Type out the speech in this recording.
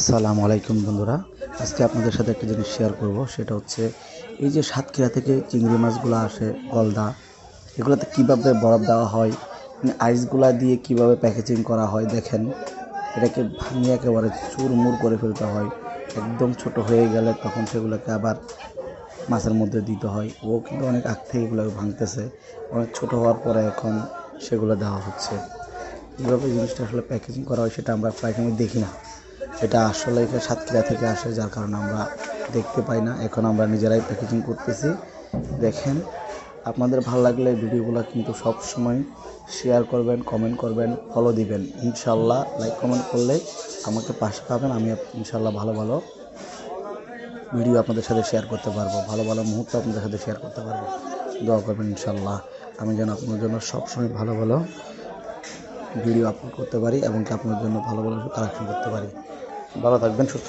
আসসালামু আলাইকুম বন্ধুরা। আজকে আপনাদের সাথে একটা জিনিস শেয়ার করব, সেটা হচ্ছে এই যে সাতক্ষীরা থেকে চিংড়ি মাছগুলো আসে, গলদা, এগুলোতে কীভাবে বরফ দেওয়া হয় মানে আইসগুলা দিয়ে কীভাবে প্যাকেজিং করা হয় দেখেন। এটাকে ভাঙিয়ে একেবারে চুরমুর করে ফেলতে হয়, একদম ছোট হয়ে গেলে তখন সেগুলোকে আবার মাছের মধ্যে দিতে হয়। ও কিন্তু অনেক আগ থেকে এগুলোকে ভাঙতেছে, অনেক ছোট হওয়ার পরে এখন সেগুলো দেওয়া হচ্ছে। কীভাবে জিনিসটা আসলে প্যাকেজিং করা হয় সেটা আমরা প্রায় সময় দেখি না। এটা আসলে এখানে সাতক্ষীরা থেকে আসে, যার কারণে আমরা দেখতে পাই না। এখন আমরা নিজেরাই প্যাকেজিং করতেছি। দেখেন, আপনাদের ভালো লাগলে ভিডিওগুলো কিন্তু সব সময় শেয়ার করবেন কমেন্ট করবেন ফলো দিবেন। ইনশাল্লাহ লাইক কমেন্ট করলে আমাকে পাশে পাবেন, আমি ইনশাল্লাহ ভালো ভালো ভিডিও আপনাদের সাথে শেয়ার করতে পারব, ভালো ভালো মুহূর্ত আপনাদের সাথে শেয়ার করতে পারব। দোয়া করবেন ইনশাল্লাহ। আমি যেন আপনার জন্য সবসময় ভালো ভালো ভিডিও আপলোড করতে পারি এবং আপনার জন্য ভালো ভালো কালেকশন করতে পারি। ভালো থাকবেন সুস্থ